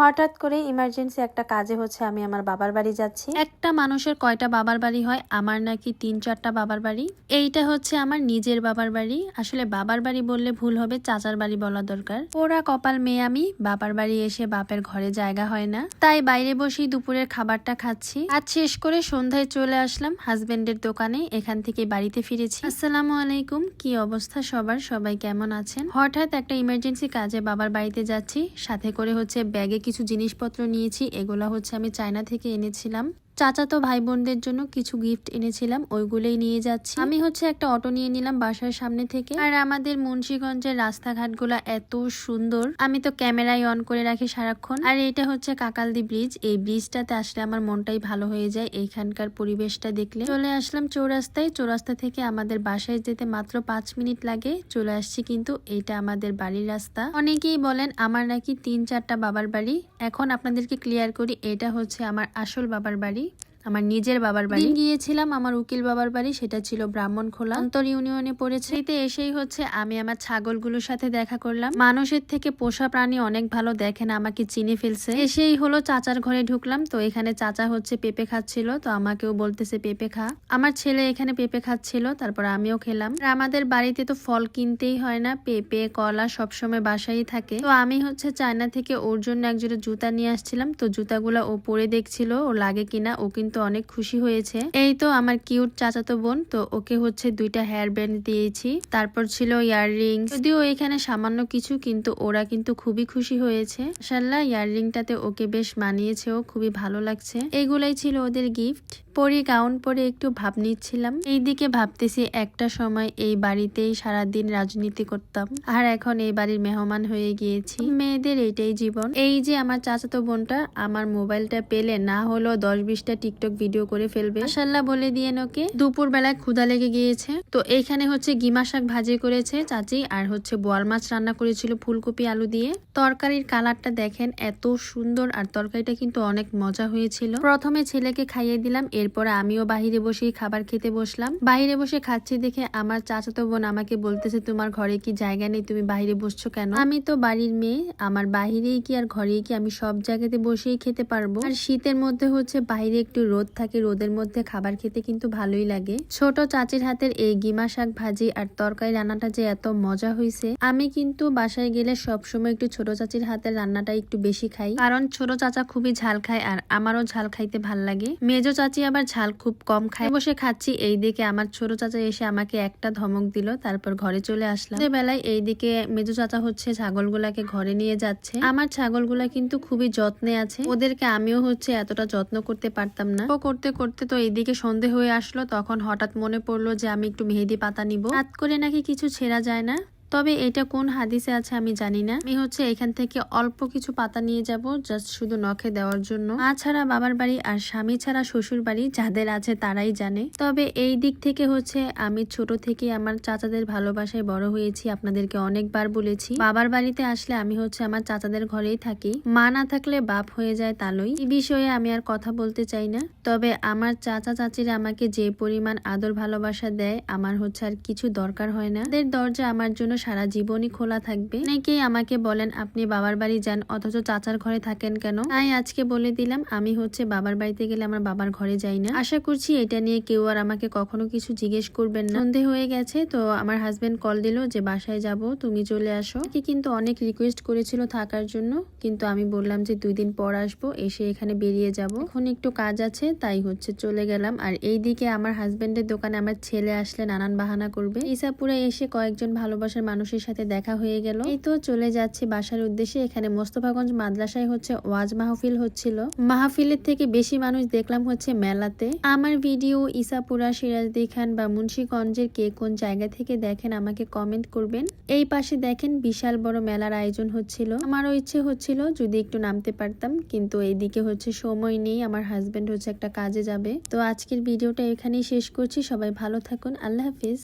হঠাৎ করে ইমার্জেন্সি একটা কাজে হচ্ছে, আমি আমার বাবার বাড়ি যাচ্ছি। একটা মানুষের কয়টা বাবার বাড়ি হয়? আমার নাকি তিন চারটা বাবার বাড়ি। এইটা হচ্ছে আমার নিজের বাবার বাড়ি। আসলে বাবার বাড়ি বললে ভুল হবে, চাচার বাড়ি বলা দরকার। ওরা কপাল মেয়ে আমি, বাবার বাড়ি এসে বাপের ঘরে জায়গা হয় না। তাই বাইরে বসেই দুপুরের খাবারটা খাচ্ছি। আজ শেষ করে সন্ধ্যায় চলে আসলাম হাজবেন্ডের দোকানে, এখান থেকে বাড়িতে ফিরেছি। আসসালামু আলাইকুম, কি অবস্থা সবার? সবাই কেমন আছেন? হঠাৎ একটা ইমার্জেন্সি কাজে বাবার বাড়িতে যাচ্ছি, সাথে করে হচ্ছে ব্যাগে কিছু জিনিসপত্র নিয়েছি এগুলো হচ্ছে আমি চায়না থেকে এনেছিলাম। চাচাতো ভাই বোনদের জন্য কিছু গিফট এনেছিলাম, ওইগুলোই নিয়ে যাচ্ছি। আমি হচ্ছে একটা অটো নিয়ে নিলাম বাসার সামনে থেকে। আর আমাদের মুন্সীগঞ্জের রাস্তাঘাটগুলো এত সুন্দর। আমি তো ক্যামেরায় অন করে রাখি সারাক্ষণ। আর এটা হচ্ছে কাকালদি ব্রিজ এই ব্রিজটাতে আসলে আমার মনটাই ভালো হয়ে যায় এইখানকার পরিবেশটা দেখলে। চলে আসলাম চৌরাস্তায়। চৌরাস্তা থেকে আমাদের বাসায় যেতে মাত্র পাঁচ মিনিট লাগে। চলে আসছি কিন্তু এটা আমাদের বাড়ির রাস্তা। অনেকেই বলেন, আমার নাকি তিন চারটা বাবার বাড়ি। এখন আপনাদেরকে ক্লিয়ার করি, এটা হচ্ছে আমার আসল বাবার বাড়ি। আমার নিজের বাবার বাড়ি। গিয়েছিলাম আমার উকিল বাবার বাড়ি সেটা ছিল ব্রাহ্মণ খোলা। অন্তর ইউনিয়নে পড়েছে। এতে এসেই হচ্ছে আমি আমার ছাগলগুলোর সাথে দেখা করলাম। মানুষের থেকে পোষা প্রাণী অনেক ভালো দেখে না আমাকে চিনে ফেলছে। এসেই হলো চাচার ঘরে ঢুকলাম তো এখানে চাচা হচ্ছে পেঁপে খাচ্ছিল তো আমাকেও বলতেছে পেঁপে খা। আমার ছেলে এখানে পেঁপে খাচ্ছিল তারপর আমিও খেলাম। আর আমাদের বাড়িতে তো ফল কিনতেই হয় না পেঁপে কলা সবসময় বাসায় থাকে। তো আমি হচ্ছে চায়না থেকে ওর জন্য একজোড়া জুতা নিয়ে আসছিলাম তো জুতাগুলো ও পরে দেখছিল ও লাগে কিনা ও কিন্তু অনেক খুশি হয়েছে। এই তো আমার কিউট চাচাতো বোন, তো ওকে হচ্ছে দুইটা হেয়ার ব্যান্ড দিয়েছি। তারপর ছিল ইয়াররিং যদিও এখানে সামান্য কিছু, কিন্তু ওরা কিন্তু খুবই খুশি হয়েছে। মাসাল্লাহ ইয়াররিংটাতে ওকে বেশ মানিয়েছে ও, খুবই ভালো লাগছে। এইগুলাই ছিল ওদের গিফট পরি গাউন পরে একটু ভাব নিচ্ছিলাম। এইদিকে ভাবতেছি একটা সময় এই বাড়িতেই সারাদিন রাজনীতি করতাম। আর এখন এই বাড়ির মেহমান হয়ে গিয়েছি। মেয়েদের এইটাই জীবন। এই যে আমার চাচাতো বোনটা আমার মোবাইলটা পেলে না হলেও দশ বিশটা টিকটক ভিডিও করে ফেলবে। মাসাল্লাহ বলে দিয়ে ওকে দুপুর বেলায় ক্ষুধা লেগে গিয়েছে। তো এইখানে হচ্ছে গিমা শাক ভাজি করেছে চাচি আর হচ্ছে বোয়াল মাছ রান্না করেছিল ফুলকপি আলু দিয়ে। তরকারির কালারটা দেখেন এত সুন্দর আর তরকারিটা কিন্তু অনেক মজা হয়েছিল। প্রথমে ছেলেকে খাইয়ে দিলাম এরপরে আমিও বাহিরে বসেই খাবার খেতে বসলাম। বাইরে বসে খাচ্ছি দেখে আমার চাচাতো বোন আমাকে বলতেছে, তোমার ঘরে কি জায়গা নেই? তুমি বাইরে বসছো কেন? আমি তো বাড়ির মেয়ে, আমার বাহিরেই কি আর ঘরেই কি আমি সব জায়গাতে বসেই খেতে পারব? আর শীতের মধ্যে হচ্ছে বাইরে একটু রোদ থাকে, রোদের মধ্যে খাবার খেতে কিন্তু ভালোই লাগে। ছোট চাচির হাতের এই গিমা শাক ভাজি আর তরকারি রান্নাটা যে এত মজা হয়েছে আমি কিন্তু বাসায় গেলে সবসময় একটু ছোট চাচির হাতের রান্নাটা একটু বেশি খাই। কারণ ছোট চাচা খুবই ঝাল খায় আর আমারও ঝাল খাইতে ভালো লাগে। মেজো চাচি আবার ঝাল খুব কম খায় বসে খাচ্ছি এই দিকে আমার ছোট চাচা এসে আমাকে একটা ধমক দিল, তারপর ঘরে চলে আসলাম। বেলায় এই দিকে মেজো চাচা হচ্ছে ছাগলগুলাকে ঘরে নিয়ে যাচ্ছে। আমার ছাগলগুলা কিন্তু খুবই যত্নে আছে। ওদেরকে আমিও হচ্ছে এতটা যত্ন করতে পারতাম না। ও করতে করতে তো এইদিকে সন্ধে হয়ে আসলো, তখন হঠাৎ মনে পড়ল যে আমি একটু মেহেদি পাতা নিব। রাত করে নাকি কিছু ছেঁড়া যায় না? তবে এটা কোন হাদিসে আছে আমি জানি না। আমি হচ্ছে এখান থেকে অল্প কিছু পাতা নিয়ে যাব জাস্ট শুধু নখে দেওয়ার জন্য। মা ছাড়া বাবার বাড়ি আর স্বামী ছাড়া শ্বশুর বাড়ি যাদের আছে তারাই জানে। তবে এই দিক থেকে হচ্ছে আমি ছোট থেকে আমার চাচাদের ভালোবাসায় বড় হয়েছি, আপনাদেরকে অনেকবার বলেছি। বাবার বাড়িতে আসলে আমি হচ্ছে আমার চাচাদের ঘরেই থাকি। মা না থাকলে বাপ হয়ে যায় তালই। এই বিষয়ে আমি আর কথা বলতে চাই না। তবে আমার চাচা চাচিরা আমাকে যে পরিমাণ আদর ভালোবাসা দেয়, আমার হচ্ছে আর কিছু দরকার হয় না। তাদের দরজা আমার জন্য সারা জীবনই খোলা থাকবে। অনেকেই আমাকে বলেন, আপনি বাবার বাড়ি যান, অথচ চাচার ঘরে থাকেন কেন? তাই আজকে বলে দিলাম, আমি হচ্ছে বাবার বাড়িতে গেলে আমার বাবার ঘরে যাই না। আশা করছি এটা নিয়ে কেউ আর আমাকে কখনো কিছু জিজ্ঞেস করবেন না। সন্ধে হয়ে গেছে, তো আমার হাজবেন্ড কল দিল যে, বাসায় যাব, তুমি চলে আসো। কি কিন্তু অনেক রিকোয়েস্ট করেছিল থাকার জন্য, কিন্তু আমি বললাম যে, দুই দিন পর আসব, এসে এখানে বেরিয়ে যাব। এখন একটু কাজ আছে, তাই হচ্ছে চলে গেলাম। আর এই দিকে আমার হাজবেন্ডের দোকানে আমার ছেলে আসলে নানান বাহানা করবে। ইসাপুরে এসে কয়েকজন ভালোবাসার মানুষের সাথে দেখা হয়ে গেল। এই তো চলে যাচ্ছি বাসার উদ্দেশ্যে। এখানে মোস্তফাগঞ্জ মাদ্রাসায় হচ্ছে ওয়াজ মাহফিল হচ্ছিল। মাহফিলের থেকে বেশি মানুষ দেখলাম হচ্ছে মেলাতে। আমার ভিডিও ইসাপুরা, সিরাজদি খান বা মুন্সীগঞ্জের কে কোন জায়গা থেকে দেখেন আমাকে কমেন্ট করবেন। এই পাশে দেখেন বিশাল বড় মেলার আয়োজন হচ্ছিল। আমারও ইচ্ছে হচ্ছিল যদি একটু নামতে পারতাম, কিন্তু এইদিকে হচ্ছে সময় নেই। আমার হাজবেন্ড হচ্ছে একটা কাজে যাবে। তো আজকের ভিডিওটা এখানেই শেষ করছি। সবাই ভালো থাকুন। আল্লাহ হাফিজ।